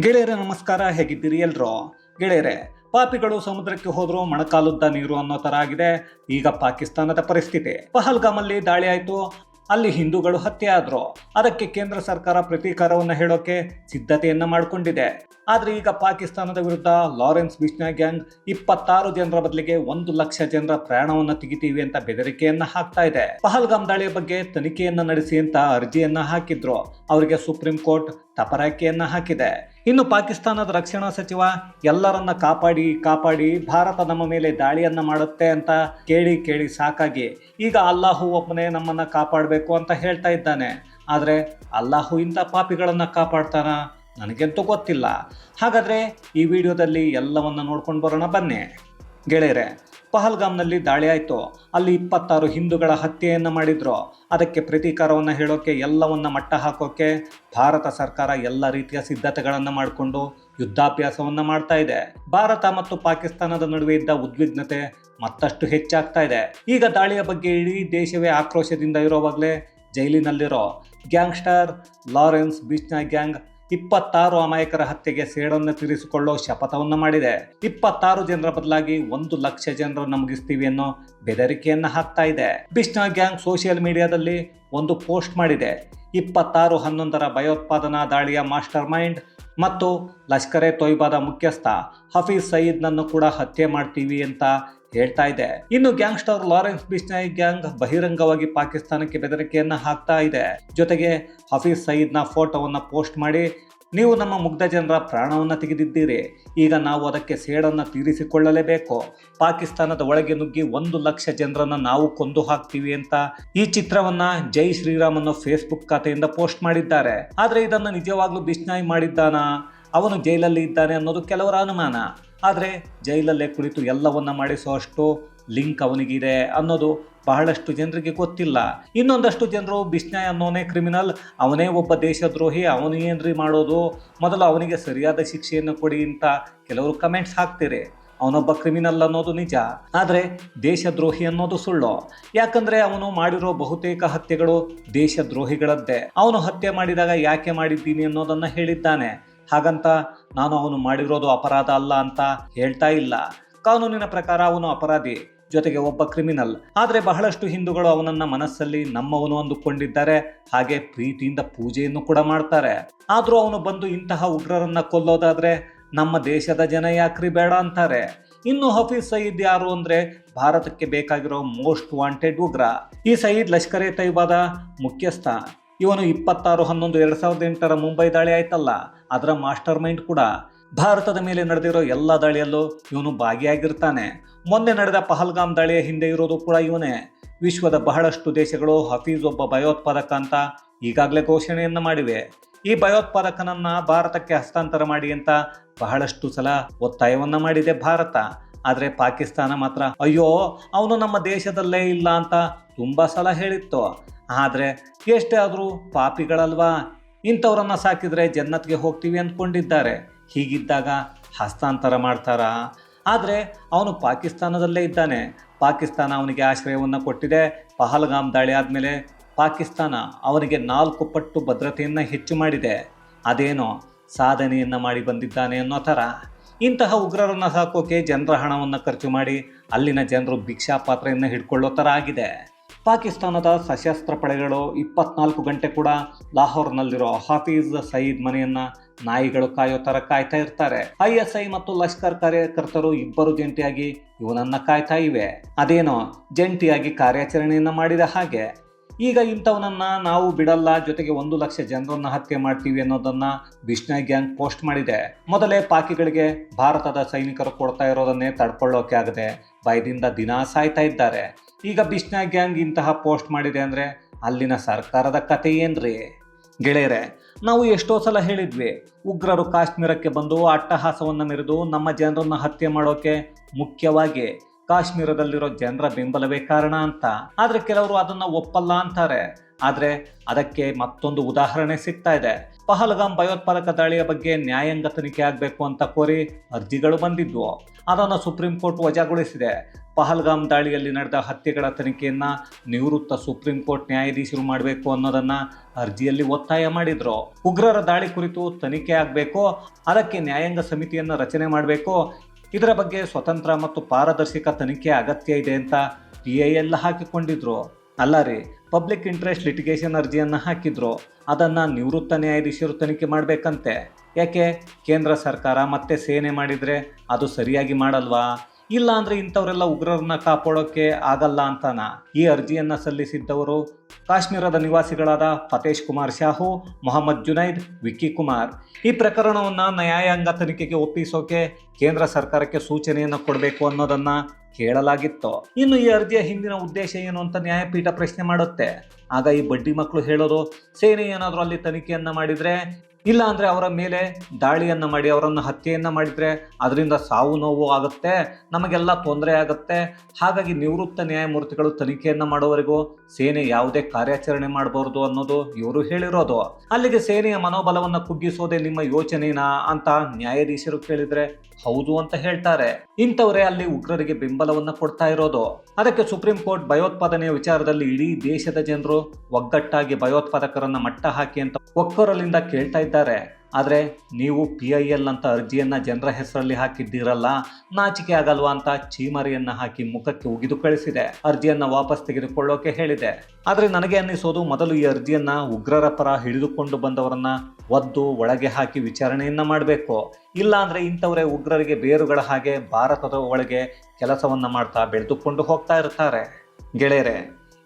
ಗೆಳೆಯರೆ, ನಮಸ್ಕಾರ. ಹೇಗಿದ್ದೀರಿ ಎಲ್ರು? ಗೆಳೆಯರೆ, ಪಾಪಿಗಳು ಸಮುದ್ರಕ್ಕೆ ಹೋದ್ರು ಮೊಣಕಾಲುದ್ದ ನೀರು ಅನ್ನೋ ತರ ಆಗಿದೆ. ಈಗ ಪಾಕಿಸ್ತಾನದ ಪರಿಸ್ಥಿತಿ. ಪಹಲ್ಗಾಮಲ್ಲಿ ದಾಳಿ ಆಯ್ತು. ಅಲ್ಲಿ ಹಿಂದೂಗಳು ಹತ್ಯೆ ಆದ್ರು. ಅದಕ್ಕೆ ಕೇಂದ್ರ ಸರ್ಕಾರ ಪ್ರತೀಕಾರವನ್ನ ಹೇಳೋಕೆ ಸಿದ್ಧತೆಯನ್ನ ಮಾಡಿಕೊಂಡಿದೆ. ಆದ್ರೆ ಈಗ ಪಾಕಿಸ್ತಾನದ ವಿರುದ್ಧ ಲಾರೆನ್ಸ್ ಬಿಷ್ಣಾ ಗ್ಯಾಂಗ್ ಇಪ್ಪತ್ತಾರು ಜನರ ಬದಲಿಗೆ ಒಂದು ಲಕ್ಷ ಜನರ ಪ್ರಯಾಣವನ್ನ ತೆಗಿತೀವಿ ಅಂತ ಬೆದರಿಕೆಯನ್ನ ಹಾಕ್ತಾ ಇದೆ. ಪಹಲ್ಗಾಮ್ ದಾಳಿಯ ಬಗ್ಗೆ ತನಿಖೆಯನ್ನ ನಡೆಸಿ ಅಂತ ಅರ್ಜಿಯನ್ನ ಹಾಕಿದ್ರು. ಅವರಿಗೆ ಸುಪ್ರೀಂ ಕೋರ್ಟ್ ತಪರಾಕಿಯನ್ನ ಹಾಕಿದೆ. ಇನ್ನು ಪಾಕಿಸ್ತಾನದ ರಕ್ಷಣಾ ಸಚಿವ, ಎಲ್ಲರನ್ನ ಕಾಪಾಡಿ ಕಾಪಾಡಿ, ಭಾರತ ನಮ್ಮ ಮೇಲೆ ದಾಳಿಯನ್ನ ಮಾಡುತ್ತೆ ಅಂತ ಕೇಳಿ ಕೇಳಿ ಸಾಕಾಗಿ ಈಗ ಅಲ್ಲಾಹು ಒಬ್ಬನೇ ನಮ್ಮನ್ನ ಕಾಪಾಡಬೇಕು ಅಂತ ಹೇಳ್ತಾ ಇದ್ದಾನೆ. ಆದರೆ ಅಲ್ಲಾಹು ಇಂಥ ಪಾಪಿಗಳನ್ನ ಕಾಪಾಡ್ತಾನ? ನನಗೆಂತೂ ಗೊತ್ತಿಲ್ಲ. ಹಾಗಾದ್ರೆ ಈ ವಿಡಿಯೋದಲ್ಲಿ ಎಲ್ಲವನ್ನ ನೋಡ್ಕೊಂಡು ಬರೋಣ ಬನ್ನಿ. ಗೆಳೆಯರೆ ಪಹಲ್ಗಾಮ್ನಲ್ಲಿ ದಾಳಿ ಆಯಿತು. ಅಲ್ಲಿ ಇಪ್ಪತ್ತಾರು ಹಿಂದೂಗಳ ಹತ್ಯೆಯನ್ನು ಮಾಡಿದ್ರು. ಅದಕ್ಕೆ ಪ್ರತೀಕಾರವನ್ನು ಹೇಳೋಕೆ, ಎಲ್ಲವನ್ನ ಮಟ್ಟ ಹಾಕೋಕೆ ಭಾರತ ಸರ್ಕಾರ ಎಲ್ಲ ರೀತಿಯ ಸಿದ್ಧತೆಗಳನ್ನು ಮಾಡಿಕೊಂಡು ಯುದ್ಧಾಭ್ಯಾಸವನ್ನು ಮಾಡ್ತಾ ಇದೆ. ಭಾರತ ಮತ್ತು ಪಾಕಿಸ್ತಾನದ ನಡುವೆ ಇದ್ದ ಉದ್ವಿಗ್ನತೆ ಮತ್ತಷ್ಟು ಹೆಚ್ಚಾಗ್ತಾ ಇದೆ. ಈಗ ದಾಳಿಯ ಬಗ್ಗೆ ಇಡೀ ದೇಶವೇ ಆಕ್ರೋಶದಿಂದ ಇರೋವಾಗಲೇ ಜೈಲಿನಲ್ಲಿರೋ ಗ್ಯಾಂಗ್ಸ್ಟರ್ ಲಾರೆನ್ಸ್ ಬಿಚ್ನಾ ಗ್ಯಾಂಗ್ ಇಪ್ಪತ್ತಾರು ಅಮಾಯಕರ ಹತ್ಯೆಗೆ ಸೇಡನ್ನು ತೀರಿಸಿಕೊಳ್ಳೋ ಶಪಥವನ್ನು ಮಾಡಿದೆ. ಇಪ್ಪತ್ತಾರು ಜನರ ಬದಲಾಗಿ ಒಂದು ಲಕ್ಷ ಜನರನ್ನು ಮುಗಿಸ್ತೀವಿ ಅನ್ನೋ ಬೆದರಿಕೆಯನ್ನು ಹಾಕ್ತಾ ಇದೆ. ಬಿಷ್ಣಾ ಗ್ಯಾಂಗ್ ಸೋಷಿಯಲ್ ಮೀಡಿಯಾದಲ್ಲಿ ಒಂದು ಪೋಸ್ಟ್ ಮಾಡಿದೆ. ಇಪ್ಪತ್ತಾರು ಹನ್ನೊಂದರ ಭಯೋತ್ಪಾದನಾ ದಾಳಿಯ ಮಾಸ್ಟರ್ ಮೈಂಡ್ ಮತ್ತು ಲಷ್ಕರೆ ತೊಯ್ಬಾದ ಮುಖ್ಯಸ್ಥ ಹಫೀಜ್ ಸಯೀದ್ನನ್ನು ಕೂಡ ಹತ್ಯೆ ಮಾಡ್ತೀವಿ ಅಂತ ಹೇಳ್ತಾ ಇದೆ. ಇನ್ನು ಗ್ಯಾಂಗ್ಸ್ಟರ್ ಲಾರೆನ್ಸ್ ಬಿಸ್ನಾಯ್ ಗ್ಯಾಂಗ್ ಬಹಿರಂಗವಾಗಿ ಪಾಕಿಸ್ತಾನಕ್ಕೆ ಬೆದರಿಕೆಯನ್ನ ಹಾಕ್ತಾ ಇದೆ. ಜೊತೆಗೆ ಹಫೀಜ್ನ ಫೋಟೋವನ್ನ ಪೋಸ್ಟ್ ಮಾಡಿ, ನೀವು ನಮ್ಮ ಮುಗ್ಧ ಜನರ ಪ್ರಾಣವನ್ನು ತೆಗೆದಿದ್ದೀರಿ. ಈಗ ನಾವು ಅದಕ್ಕೆ ಸೇಡನ್ನು ತೀರಿಸಿಕೊಳ್ಳಲೇಬೇಕು. ಪಾಕಿಸ್ತಾನದ ಒಳಗೆ ನುಗ್ಗಿ ಒಂದು ಲಕ್ಷ ಜನರನ್ನ ನಾವು ಕೊಂದು ಹಾಕ್ತೀವಿ ಅಂತ ಈ ಚಿತ್ರವನ್ನ ಜೈ ಶ್ರೀರಾಮ್ ಅನ್ನೋ ಫೇಸ್ಬುಕ್ ಖಾತೆಯಿಂದ ಪೋಸ್ಟ್ ಮಾಡಿದ್ದಾರೆ. ಆದರೆ ಇದನ್ನು ನಿಜವಾಗ್ಲೂ ಬಿಸ್ನಾಯ್ ಮಾಡಿದ್ದಾನಾ? ಅವನು ಜೈಲಲ್ಲಿ ಇದ್ದಾನೆ ಅನ್ನೋದು ಕೆಲವರ ಅನುಮಾನ. ಆದರೆ ಜೈಲಲ್ಲೇ ಕುಳಿತು ಎಲ್ಲವನ್ನ ಮಾಡಿಸುವಷ್ಟು ಲಿಂಕ್ ಅವನಿಗಿದೆ ಅನ್ನೋದು ಬಹಳಷ್ಟು ಜನರಿಗೆ ಗೊತ್ತಿಲ್ಲ. ಇನ್ನೊಂದಷ್ಟು ಜನರು ಬಿಸ್ನಾಯ್ ಅನ್ನೋನೇ ಕ್ರಿಮಿನಲ್, ಅವನೇ ಒಬ್ಬ ದೇಶದ್ರೋಹಿ, ಅವನು ಮಾಡೋದು? ಮೊದಲು ಅವನಿಗೆ ಸರಿಯಾದ ಶಿಕ್ಷೆಯನ್ನು ಕೊಡಿ ಅಂತ ಕೆಲವರು ಕಮೆಂಟ್ಸ್ ಹಾಕ್ತೀರಿ. ಅವನೊಬ್ಬ ಕ್ರಿಮಿನಲ್ ಅನ್ನೋದು ನಿಜ. ಆದರೆ ದೇಶದ್ರೋಹಿ ಅನ್ನೋದು ಸುಳ್ಳು. ಯಾಕಂದ್ರೆ ಅವನು ಮಾಡಿರೋ ಬಹುತೇಕ ಹತ್ಯೆಗಳು ದೇಶದ್ರೋಹಿಗಳದ್ದೇ. ಅವನು ಹತ್ಯೆ ಮಾಡಿದಾಗ ಯಾಕೆ ಮಾಡಿದ್ದೀನಿ ಅನ್ನೋದನ್ನ ಹೇಳಿದ್ದಾನೆ. ಹಾಗಂತ ನಾನು ಅವನು ಮಾಡಿರೋದು ಅಪರಾಧ ಅಲ್ಲ ಅಂತ ಹೇಳ್ತಾ ಇಲ್ಲ. ಕಾನೂನಿನ ಪ್ರಕಾರ ಅವನು ಅಪರಾಧಿ, ಜೊತೆಗೆ ಒಬ್ಬ ಕ್ರಿಮಿನಲ್ ಆದರೆ ಬಹಳಷ್ಟು ಹಿಂದೂಗಳು ಅವನನ್ನ ಮನಸ್ಸಲ್ಲಿ ನಮ್ಮವನು ಅಂದುಕೊಂಡಿದ್ದಾರೆ. ಹಾಗೆ ಪ್ರೀತಿಯಿಂದ ಪೂಜೆಯನ್ನು ಕೂಡ ಮಾಡ್ತಾರೆ. ಆದರೂ ಅವನು ಬಂದು ಇಂತಹ ಉಗ್ರರನ್ನ ಕೊಲ್ಲೋದಾದ್ರೆ ನಮ್ಮ ದೇಶದ ಜನ ಯಾಕ್ರಿ ಬೇಡ ಅಂತಾರೆ. ಇನ್ನು ಹಫೀಜ್ ಸಯೀದ್ ಯಾರು ಅಂದ್ರೆ ಭಾರತಕ್ಕೆ ಬೇಕಾಗಿರೋ ಮೋಸ್ಟ್ ವಾಂಟೆಡ್ ಉಗ್ರ. ಈ ಸಯೀದ್ ಲಷ್ಕರ್ ಎ ತೈಬಾದ ಮುಖ್ಯಸ್ಥ. ಇವನು ಇಪ್ಪತ್ತಾರು ಹನ್ನೊಂದು ಎರಡು ಸಾವಿರದ ಎಂಟರ ಮುಂಬೈ ದಾಳಿ ಆಯ್ತಲ್ಲ, ಅದರ ಮಾಸ್ಟರ್ ಮೈಂಡ್ ಕೂಡ. ಭಾರತದ ಮೇಲೆ ನಡೆದಿರೋ ಎಲ್ಲ ದಾಳಿಯಲ್ಲೂ ಇವನು ಭಾಗಿಯಾಗಿರ್ತಾನೆ. ಮೊನ್ನೆ ನಡೆದ ಪಹಲ್ಗಾಮ್ ದಾಳಿಯ ಹಿಂದೆ ಇರೋದು ಕೂಡ ಇವನೇ. ವಿಶ್ವದ ಬಹಳಷ್ಟು ದೇಶಗಳು ಹಫೀಜ್ ಒಬ್ಬ ಭಯೋತ್ಪಾದಕ ಅಂತ ಈಗಾಗಲೇ ಘೋಷಣೆಯನ್ನು ಮಾಡಿವೆ. ಈ ಭಯೋತ್ಪಾದಕನನ್ನ ಭಾರತಕ್ಕೆ ಹಸ್ತಾಂತರ ಮಾಡಿ ಅಂತ ಬಹಳಷ್ಟು ಸಲ ಒತ್ತಾಯವನ್ನ ಮಾಡಿದೆ ಭಾರತ. ಆದರೆ ಪಾಕಿಸ್ತಾನ ಮಾತ್ರ, ಅಯ್ಯೋ, ಅವನು ನಮ್ಮ ದೇಶದಲ್ಲೇ ಇಲ್ಲ ಅಂತ ತುಂಬ ಸಲ ಹೇಳಿತ್ತು. ಆದರೆ ಎಷ್ಟೇ ಆದರೂ ಪಾಪಿಗಳಲ್ವಾ, ಇಂಥವ್ರನ್ನ ಸಾಕಿದರೆ ಜನ್ನತ್ಗೆ ಹೋಗ್ತೀವಿ ಅಂದ್ಕೊಂಡಿದ್ದಾರೆ ಹೀಗಿದ್ದಾಗ ಹಸ್ತಾಂತರ ಮಾಡ್ತಾರಾ? ಆದರೆ ಅವನು ಪಾಕಿಸ್ತಾನದಲ್ಲೇ ಇದ್ದಾನೆ. ಪಾಕಿಸ್ತಾನ ಅವನಿಗೆ ಆಶ್ರಯವನ್ನು ಕೊಟ್ಟಿದೆ. ಪಹಲ್ಗಾಮ್ ದಾಳಿ ಆದಮೇಲೆ ಪಾಕಿಸ್ತಾನ ಅವನಿಗೆ ನಾಲ್ಕು ಪಟ್ಟು ಭದ್ರತೆಯನ್ನು ಹೆಚ್ಚು ಮಾಡಿದೆ. ಅದೇನೋ ಸಾಧನೆಯನ್ನು ಮಾಡಿ ಬಂದಿದ್ದಾನೆ ಅನ್ನೋ ಥರ. ಇಂತಹ ಉಗ್ರರನ್ನು ಸಾಕೋಕೆ ಜನರ ಹಣವನ್ನು ಖರ್ಚು ಮಾಡಿ ಅಲ್ಲಿನ ಜನರು ಭಿಕ್ಷಾ ಪಾತ್ರೆಯನ್ನು ಹಿಡ್ಕೊಳ್ಳೋ ಥರ ಆಗಿದೆ. ಪಾಕಿಸ್ತಾನದ ಸಶಸ್ತ್ರ ಪಡೆಗಳು ಇಪ್ಪತ್ನಾಲ್ಕು ಗಂಟೆ ಕೂಡ ಲಾಹೋರ್ನಲ್ಲಿರೋ ಹಾಫೀಜ್ ಸಯೀದ್ ಮನೆಯನ್ನ ನಾಯಿಗಳು ಕಾಯೋ ಥರ ಕಾಯ್ತಾ ಇರ್ತಾರೆ. ಐ ಮತ್ತು ಲಷ್ಕರ್ ಕಾರ್ಯಕರ್ತರು ಇಬ್ಬರು ಜಂಟಿಯಾಗಿ ಇವನನ್ನ ಕಾಯ್ತಾ ಇವೆ. ಅದೇನೋ ಜಂಟಿಯಾಗಿ ಕಾರ್ಯಾಚರಣೆಯನ್ನ ಮಾಡಿದ ಹಾಗೆ. ಈಗ ಇಂಥವನನ್ನ ನಾವು ಬಿಡಲ್ಲ, ಜೊತೆಗೆ ಒಂದು ಲಕ್ಷ ಜನರನ್ನ ಹತ್ಯೆ ಮಾಡ್ತೀವಿ ಅನ್ನೋದನ್ನ ಬಿಷ್ಣಾಯ್ ಗ್ಯಾಂಗ್ ಪೋಸ್ಟ್ ಮಾಡಿದೆ. ಮೊದಲೇ ಪಾಕಿಗಳಿಗೆ ಭಾರತದ ಸೈನಿಕರು ಕೊಡ್ತಾ ಇರೋದನ್ನೇ ತಡ್ಕೊಳ್ಳೋಕೆ ಆಗದೆ ಭಯದಿಂದ ದಿನ ಸಾಯ್ತಾ ಇದ್ದಾರೆ. ಈಗ ಬಿಷ್ಣಾಯ್ ಗ್ಯಾಂಗ್ ಇಂತಹ ಪೋಸ್ಟ್ ಮಾಡಿದೆ ಅಂದ್ರೆ ಅಲ್ಲಿನ ಸರ್ಕಾರದ ಕತೆ ಏನ್ರಿ? ಗೆಳೆಯರೆ, ನಾವು ಎಷ್ಟೋ ಸಲ ಹೇಳಿದ್ವಿ, ಉಗ್ರರು ಕಾಶ್ಮೀರಕ್ಕೆ ಬಂದು ಅಟ್ಟಹಾಸವನ್ನು ಮೆರೆದು ನಮ್ಮ ಜನರನ್ನು ಹತ್ಯೆ ಮಾಡೋಕೆ ಮುಖ್ಯವಾಗಿ ಕಾಶ್ಮೀರದಲ್ಲಿರೋ ಜನರ ಬೆಂಬಲವೇ ಕಾರಣ ಅಂತ. ಆದ್ರೆ ಕೆಲವರು ಅದನ್ನ ಒಪ್ಪಲ್ಲ ಅಂತಾರೆ. ಆದ್ರೆ ಅದಕ್ಕೆ ಮತ್ತೊಂದು ಉದಾಹರಣೆ ಸಿಗ್ತಾ ಇದೆ. ಪಹಲ್ಗಾಮ್ ಭಯೋತ್ಪಾದಕ ದಾಳಿಯ ಬಗ್ಗೆ ನ್ಯಾಯಾಂಗ ತನಿಖೆ ಆಗಬೇಕು ಅಂತ ಕೋರಿ ಅರ್ಜಿಗಳು ಬಂದಿದ್ವು. ಅದನ್ನು ಸುಪ್ರೀಂ ಕೋರ್ಟ್ ವಜಾಗೊಳಿಸಿದೆ. ಪಹಲ್ಗಾಮ್ ದಾಳಿಯಲ್ಲಿ ನಡೆದ ಹತ್ಯೆಗಳ ತನಿಖೆಯನ್ನು ನಿವೃತ್ತ ಸುಪ್ರೀಂ ಕೋರ್ಟ್ ನ್ಯಾಯಾಧೀಶರು ಮಾಡಬೇಕು ಅನ್ನೋದನ್ನ ಅರ್ಜಿಯಲ್ಲಿ ಒತ್ತಾಯ ಮಾಡಿದ್ರು. ಉಗ್ರರ ದಾಳಿ ಕುರಿತು ತನಿಖೆ ಆಗಬೇಕು, ಅದಕ್ಕೆ ನ್ಯಾಯಾಂಗ ಸಮಿತಿಯನ್ನು ರಚನೆ ಮಾಡಬೇಕು ಇದರ ಬಗ್ಗೆ ಸ್ವತಂತ್ರ ಮತ್ತು ಪಾರದರ್ಶಕ ತನಿಖೆ ಅಗತ್ಯ ಇದೆ ಅಂತ ಪಿ ಐ ಎಲ್ ಹಾಕಿಕೊಂಡಿದ್ರು. ಅಲ್ಲ ರೀ, ಪಬ್ಲಿಕ್ ಇಂಟ್ರೆಸ್ಟ್ ಲಿಟಿಗೇಷನ್ ಅರ್ಜಿಯನ್ನು ಹಾಕಿದ್ರು. ಅದನ್ನು ನಿವೃತ್ತ ನ್ಯಾಯಾಧೀಶರು ತನಿಖೆ ಮಾಡಬೇಕಂತೆ. ಯಾಕೆ? ಕೇಂದ್ರ ಸರ್ಕಾರ ಮತ್ತೆ ಸೇನೆ ಮಾಡಿದರೆ ಅದು ಸರಿಯಾಗಿ ಮಾಡಲ್ವಾ? ಇಲ್ಲ ಅಂದ್ರೆ ಇಂಥವರೆಲ್ಲ ಉಗ್ರರನ್ನ ಕಾಪಾಡೋಕೆ ಆಗಲ್ಲ ಅಂತಾನ. ಈ ಅರ್ಜಿಯನ್ನ ಸಲ್ಲಿಸಿದ್ದವರು ಕಾಶ್ಮೀರದ ನಿವಾಸಿಗಳಾದ ಫತೇಶ್ ಕುಮಾರ್ ಶಾಹು, ಮೊಹಮ್ಮದ್ ಜುನೈದ್, ವಿಕ್ಕಿ ಕುಮಾರ್. ಈ ಪ್ರಕರಣವನ್ನ ನ್ಯಾಯಾಂಗ ತನಿಖೆಗೆ ಒಪ್ಪಿಸೋಕೆ ಕೇಂದ್ರ ಸರ್ಕಾರಕ್ಕೆ ಸೂಚನೆಯನ್ನು ಕೊಡಬೇಕು ಅನ್ನೋದನ್ನ ಕೇಳಲಾಗಿತ್ತು. ಇನ್ನು ಈ ಅರ್ಜಿಯ ಹಿಂದಿನ ಉದ್ದೇಶ ಏನು ಅಂತ ನ್ಯಾಯಪೀಠ ಪ್ರಶ್ನೆ ಮಾಡುತ್ತೆ. ಆಗ ಈ ಬಡ್ಡಿ ಮಕ್ಕಳು ಹೇಳೋದು, ಸೇನೆ ಏನಾದರೂ ಅಲ್ಲಿ ತನಿಖೆಯನ್ನ ಮಾಡಿದ್ರೆ ಇಲ್ಲ ಅಂದರೆ ಅವರ ಮೇಲೆ ದಾಳಿಯನ್ನ ಮಾಡಿ, ಅವರನ್ನು ಹತ್ಯೆಯನ್ನ ಮಾಡಿದ್ರೆ ಅದರಿಂದ ಸಾವು ನೋವು ಆಗುತ್ತೆ, ನಮಗೆಲ್ಲ ತೊಂದರೆ ಆಗುತ್ತೆ. ಹಾಗಾಗಿ ನಿವೃತ್ತ ನ್ಯಾಯಮೂರ್ತಿಗಳು ತನಿಖೆಯನ್ನು ಮಾಡುವವರೆಗೂ ಸೇನೆ ಯಾವುದೇ ಕಾರ್ಯಾಚರಣೆ ಮಾಡಬಾರ್ದು ಅನ್ನೋದು ಇವರು ಹೇಳಿರೋದು. ಅಲ್ಲಿಗೆ ಸೇನೆಯ ಮನೋಬಲವನ್ನ ಕುಗ್ಗಿಸೋದೇ ನಿಮ್ಮ ಯೋಚನೆನಾ ಅಂತ ನ್ಯಾಯಾಧೀಶರು ಕೇಳಿದರೆ ಹೌದು ಅಂತ ಹೇಳ್ತಾರೆ. ಇಂಥವರೇ ಅಲ್ಲಿ ಉಗ್ರರಿಗೆ ಬೆಂಬಲವನ್ನು ಕೊಡ್ತಾ ಇರೋದು. ಅದಕ್ಕೆ ಸುಪ್ರೀಂ ಕೋರ್ಟ್ ಭಯೋತ್ಪಾದನೆಯ ವಿಚಾರದಲ್ಲಿ ಇಡೀ ದೇಶದ ಜನರು ಒಗ್ಗಟ್ಟಾಗಿ ಭಯೋತ್ಪಾದಕರನ್ನ ಮಟ್ಟ ಹಾಕಿ ಅಂತ ಒಕ್ಕೊರಲಿಂದ ಕೇಳ್ತಾ ಇದ್ದಾರೆ. ಆದರೆ ನೀವು ಪಿ ಐ ಎಲ್ ಅಂತ ಅರ್ಜಿಯನ್ನು ಜನರ ಹೆಸರಲ್ಲಿ ಹಾಕಿದ್ದೀರಲ್ಲ, ನಾಚಿಕೆ ಆಗಲ್ವಾ ಅಂತ ಚೀಮರಿಯನ್ನು ಹಾಕಿ ಮುಖಕ್ಕೆ ಉಗಿದು ಕಳಿಸಿದೆ. ಅರ್ಜಿಯನ್ನು ವಾಪಸ್ ತೆಗೆದುಕೊಳ್ಳೋಕೆ ಹೇಳಿದೆ. ಆದರೆ ನನಗೆ ಅನ್ನಿಸೋದು ಮೊದಲು ಈ ಅರ್ಜಿಯನ್ನು ಉಗ್ರರ ಪರ ಹಿಡಿದುಕೊಂಡು ಬಂದವರನ್ನ ಒದ್ದು ಒಳಗೆ ಹಾಕಿ ವಿಚಾರಣೆಯನ್ನ ಮಾಡಬೇಕು. ಇಲ್ಲ ಅಂದರೆ ಇಂಥವರೇ ಉಗ್ರರಿಗೆ ಬೇರುಗಳ ಹಾಗೆ ಭಾರತದ ಒಳಗೆ ಕೆಲಸವನ್ನು ಮಾಡ್ತಾ ಬೆಳೆದುಕೊಂಡು ಹೋಗ್ತಾ ಇರ್ತಾರೆ. ಗೆಳೆಯರೆ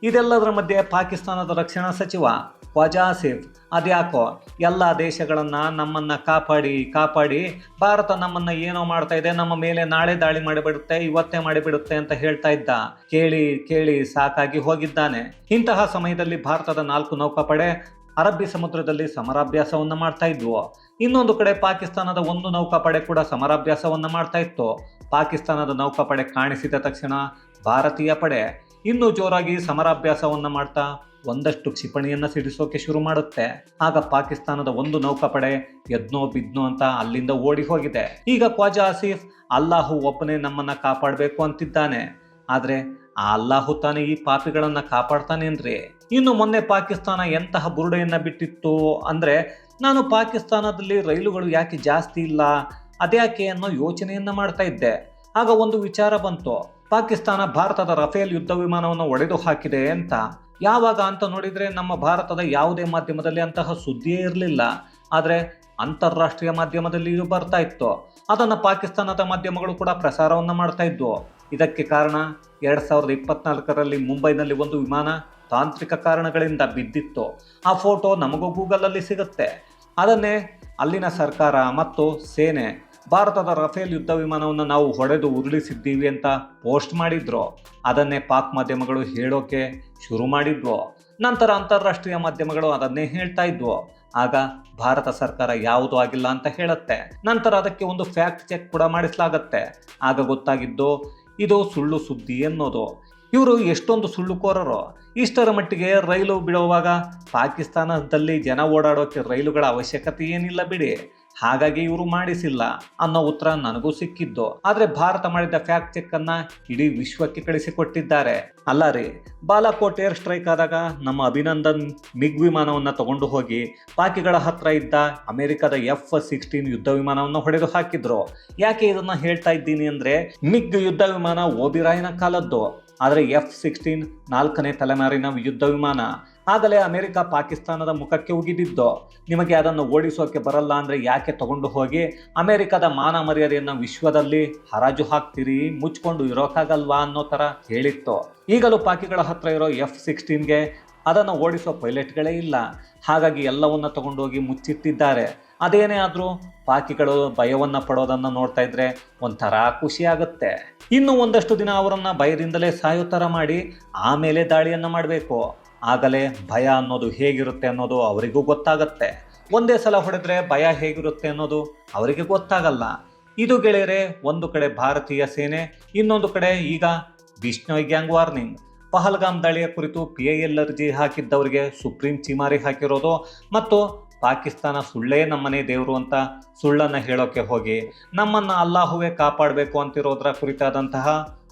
ಇದೆಲ್ಲದರ ಮಧ್ಯೆ ಪಾಕಿಸ್ತಾನದ ರಕ್ಷಣಾ ಸಚಿವ ಖ್ವಾಜಾ ಆಸಿಫ್ ಅದ್ಯಾಕೋ ಎಲ್ಲ ದೇಶಗಳನ್ನು ನಮ್ಮನ್ನ ಕಾಪಾಡಿ ಕಾಪಾಡಿ, ಭಾರತ ನಮ್ಮನ್ನ ಏನೋ ಮಾಡ್ತಾ ಇದೆ, ನಮ್ಮ ಮೇಲೆ ನಾಳೆ ದಾಳಿ ಮಾಡಿಬಿಡುತ್ತೆ, ಇವತ್ತೇ ಮಾಡಿಬಿಡುತ್ತೆ ಅಂತ ಹೇಳ್ತಾ ಇದ್ದ. ಕೇಳಿ ಕೇಳಿ ಸಾಕಾಗಿ ಹೋಗಿದ್ದಾನೆ. ಇಂತಹ ಸಮಯದಲ್ಲಿ ಭಾರತದ ನಾಲ್ಕು ನೌಕಾಪಡೆ ಅರಬ್ಬಿ ಸಮುದ್ರದಲ್ಲಿ ಸಮರಾಭ್ಯಾಸವನ್ನು ಮಾಡ್ತಾ ಇದ್ವು. ಇನ್ನೊಂದು ಕಡೆ ಪಾಕಿಸ್ತಾನದ ಒಂದು ನೌಕಾಪಡೆ ಕೂಡ ಸಮರಾಭ್ಯಾಸವನ್ನು ಮಾಡ್ತಾ ಇತ್ತು. ಪಾಕಿಸ್ತಾನದ ನೌಕಾಪಡೆ ಕಾಣಿಸಿದ ತಕ್ಷಣ ಭಾರತೀಯ ಪಡೆ ಇನ್ನೂ ಜೋರಾಗಿ ಸಮರಾಭ್ಯಾಸವನ್ನು ಮಾಡ್ತಾ ಒಂದಷ್ಟು ಕ್ಷಿಪಣಿಯನ್ನು ಸಿಡಿಸೋಕೆ ಶುರು ಮಾಡುತ್ತೆ. ಆಗ ಪಾಕಿಸ್ತಾನದ ಒಂದು ನೌಕಾಪಡೆ ಎದ್ನೋ ಬಿದ್ನೋ ಅಂತ ಅಲ್ಲಿಂದ ಓಡಿ ಹೋಗಿದೆ. ಈಗ ಖ್ವಾಜಾ ಆಸೀಫ್ ಅಲ್ಲಾಹು ಒಬ್ಬನೇ ನಮ್ಮನ್ನ ಕಾಪಾಡಬೇಕು ಅಂತಿದ್ದಾನೆ. ಆದ್ರೆ ಆ ಅಲ್ಲಾಹು ತಾನೇ ಈ ಪಾಪಿಗಳನ್ನ ಕಾಪಾಡ್ತಾನೇನ್ರಿ ಇನ್ನು ಮೊನ್ನೆ ಪಾಕಿಸ್ತಾನ ಎಂತಹ ಬುರುಡೆಯನ್ನ ಬಿಟ್ಟಿತ್ತು ಅಂದ್ರೆ ನಾನು ಪಾಕಿಸ್ತಾನದಲ್ಲಿ ರೈಲುಗಳು ಯಾಕೆ ಜಾಸ್ತಿ ಇಲ್ಲ, ಅದ್ಯಾಕೆ ಅನ್ನೋ ಯೋಚನೆಯನ್ನ ಮಾಡ್ತಾ ಇದ್ದೆ. ಆಗ ಒಂದು ವಿಚಾರ ಬಂತು. ಪಾಕಿಸ್ತಾನ ಭಾರತದ ರಫೇಲ್ ಯುದ್ಧ ವಿಮಾನವನ್ನು ಒಡೆದು ಹಾಕಿದೆ ಅಂತ. ಯಾವಾಗ ಅಂತ ನೋಡಿದರೆ ನಮ್ಮ ಭಾರತದ ಯಾವುದೇ ಮಾಧ್ಯಮದಲ್ಲಿ ಅಂತಹ ಸುದ್ದಿಯೇ ಇರಲಿಲ್ಲ. ಆದರೆ ಅಂತಾರಾಷ್ಟ್ರೀಯ ಮಾಧ್ಯಮದಲ್ಲಿ ಇದು ಬರ್ತಾ ಇತ್ತು. ಅದನ್ನು ಪಾಕಿಸ್ತಾನದ ಮಾಧ್ಯಮಗಳು ಕೂಡ ಪ್ರಸಾರವನ್ನು ಮಾಡ್ತಾ ಇದ್ವು. ಇದಕ್ಕೆ ಕಾರಣ ಎರಡು ಸಾವಿರದ ಇಪ್ಪತ್ನಾಲ್ಕರಲ್ಲಿ ಮುಂಬೈನಲ್ಲಿ ಒಂದು ವಿಮಾನ ತಾಂತ್ರಿಕ ಕಾರಣಗಳಿಂದ ಬಿದ್ದಿತ್ತು. ಆ ಫೋಟೋ ನಮಗೂ ಗೂಗಲಲ್ಲಿ ಸಿಗುತ್ತೆ. ಅದನ್ನೇ ಅಲ್ಲಿನ ಸರ್ಕಾರ ಮತ್ತು ಸೇನೆ ಭಾರತದ ರಫೇಲ್ ಯುದ್ಧ ವಿಮಾನವನ್ನು ನಾವು ಹೊಡೆದು ಉರುಳಿಸಿದ್ದೀವಿ ಅಂತ ಪೋಸ್ಟ್ ಮಾಡಿದ್ರು. ಅದನ್ನೇ ಪಾಕ್ ಮಾಧ್ಯಮಗಳು ಹೇಳೋಕೆ ಶುರು ಮಾಡಿದ್ವು. ನಂತರ ಅಂತಾರಾಷ್ಟ್ರೀಯ ಮಾಧ್ಯಮಗಳು ಅದನ್ನೇ ಹೇಳ್ತಾ ಇದ್ವು. ಆಗ ಭಾರತ ಸರ್ಕಾರ ಯಾವುದು ಆಗಿಲ್ಲ ಅಂತ ಹೇಳುತ್ತೆ. ನಂತರ ಅದಕ್ಕೆ ಒಂದು ಫ್ಯಾಕ್ಟ್ ಚೆಕ್ ಕೂಡ ಮಾಡಿಸಲಾಗತ್ತೆ. ಆಗ ಗೊತ್ತಾಗಿದ್ದು ಇದು ಸುಳ್ಳು ಸುದ್ದಿ ಅನ್ನೋದು ಇವರು ಎಷ್ಟೊಂದು ಸುಳ್ಳುಕೋರರು. ಇಷ್ಟರ ಮಟ್ಟಿಗೆ ರೈಲು ಬಿಡುವಾಗ ಪಾಕಿಸ್ತಾನದಲ್ಲಿ ಜನ ಓಡಾಡೋಕೆ ರೈಲುಗಳ ಅವಶ್ಯಕತೆ ಏನಿಲ್ಲ ಬಿಡಿ. ಹಾಗಾಗಿ ಇವರು ಮಾಡಿಸಿಲ್ಲ ಅನ್ನೋ ಉತ್ತರ ನನಗೂ ಸಿಕ್ಕಿದ್ದು. ಆದರೆ ಭಾರತ ಮಾಡಿದ ಫ್ಯಾಕ್ಟ್ ಚೆಕ್ ಅನ್ನ ಇಡೀ ವಿಶ್ವಕ್ಕೆ ಕಳಿಸಿಕೊಟ್ಟಿದ್ದಾರೆ. ಅಲ್ಲ ರೀ, ಬಾಲಾಕೋಟ್ ಏರ್ ಸ್ಟ್ರೈಕ್ ಆದಾಗ ನಮ್ಮ ಅಭಿನಂದನ್ ಮಿಗ್ ವಿಮಾನವನ್ನ ತಗೊಂಡು ಹೋಗಿ ಪಾಕಿಗಳ ಹತ್ರ ಇದ್ದ ಅಮೆರಿಕದ ಎಫ್ ಸಿಕ್ಸ್ಟೀನ್ ಯುದ್ಧ ವಿಮಾನವನ್ನು ಹೊಡೆದು ಹಾಕಿದ್ರು. ಯಾಕೆ ಇದನ್ನ ಹೇಳ್ತಾ ಇದ್ದೀನಿ ಅಂದ್ರೆ, ಮಿಗ್ ಯುದ್ಧ ವಿಮಾನ ಓಬಿರಾಯನ ಕಾಲದ್ದು. ಆದರೆ ಎಫ್ ಸಿಕ್ಸ್ಟೀನ್ ನಾಲ್ಕನೇ ತಲೆಮಾರಿನ ಯುದ್ಧ ವಿಮಾನ ಆಗಲೇ ಅಮೆರಿಕ ಪಾಕಿಸ್ತಾನದ ಮುಖಕ್ಕೆ ಉಗಿದಿದ್ದು. ನಿಮಗೆ ಅದನ್ನು ಓಡಿಸೋಕೆ ಬರಲ್ಲ ಅಂದರೆ ಯಾಕೆ ತಗೊಂಡು ಹೋಗಿ? ಅಮೆರಿಕದ ಮಾನ ಮರ್ಯಾದೆಯನ್ನು ವಿಶ್ವದಲ್ಲಿ ಹರಾಜು ಹಾಕ್ತೀರಿ, ಮುಚ್ಕೊಂಡು ಇರೋಕ್ಕಾಗಲ್ವಾ ಅನ್ನೋ ಥರ ಹೇಳಿತ್ತು. ಈಗಲೂ ಪಾಕಿಗಳ ಹತ್ರ ಇರೋ ಎಫ್ ಸಿಕ್ಸ್ಟೀನ್ಗೆ ಅದನ್ನು ಓಡಿಸೋ ಪೈಲಟ್ಗಳೇ ಇಲ್ಲ. ಹಾಗಾಗಿ ಎಲ್ಲವನ್ನ ತಗೊಂಡೋಗಿ ಮುಚ್ಚಿಟ್ಟಿದ್ದಾರೆ. ಅದೇನೇ ಆದರೂ ಪಾಕಿಗಳು ಭಯವನ್ನು ಪಡೋದನ್ನು ನೋಡ್ತಾ ಇದ್ರೆ ಒಂಥರ ಖುಷಿ ಆಗುತ್ತೆ. ಇನ್ನು ಒಂದಷ್ಟು ದಿನ ಅವರನ್ನು ಭಯದಿಂದಲೇ ಸಾಯೋ ಥರ ಮಾಡಿ ಆಮೇಲೆ ದಾಳಿಯನ್ನ ಮಾಡಬೇಕು. ಆಗಲೇ ಭಯ ಅನ್ನೋದು ಹೇಗಿರುತ್ತೆ ಅನ್ನೋದು ಅವರಿಗೂ ಗೊತ್ತಾಗತ್ತೆ. ಒಂದೇ ಸಲ ಹೊಡೆದ್ರೆ ಭಯ ಹೇಗಿರುತ್ತೆ ಅನ್ನೋದು ಅವರಿಗೆ ಗೊತ್ತಾಗಲ್ಲ. ಇದು ಗೆಳೆಯರೆ, ಒಂದು ಕಡೆ ಭಾರತೀಯ ಸೇನೆ, ಇನ್ನೊಂದು ಕಡೆ ಈಗ ಬಿಷ್ಣೋಯ್ ಗ್ಯಾಂಗ್ ವಾರ್ನಿಂಗ್. ಪಹಲ್ಗಾಮ್ ದಾಳಿಯ ಕುರಿತು ಪಿ ಐ ಎಲ್ ಅರ್ಜಿ ಹಾಕಿದ್ದವರಿಗೆ ಸುಪ್ರೀಂ ಚಿಮಾರಿ ಹಾಕಿರೋದು ಮತ್ತು ಪಾಕಿಸ್ತಾನ ಸುಳ್ಳೇ ನಮ್ಮನೆ ದೇವರು ಅಂತ ಸುಳ್ಳನ್ನು ಹೇಳೋಕೆ ಹೋಗಿ, ನಮ್ಮನ್ನು ಅಲ್ಲಾಹುವೆ ಕಾಪಾಡಬೇಕು ಅಂತಿರೋದ್ರ ಕುರಿತಾದಂತಹ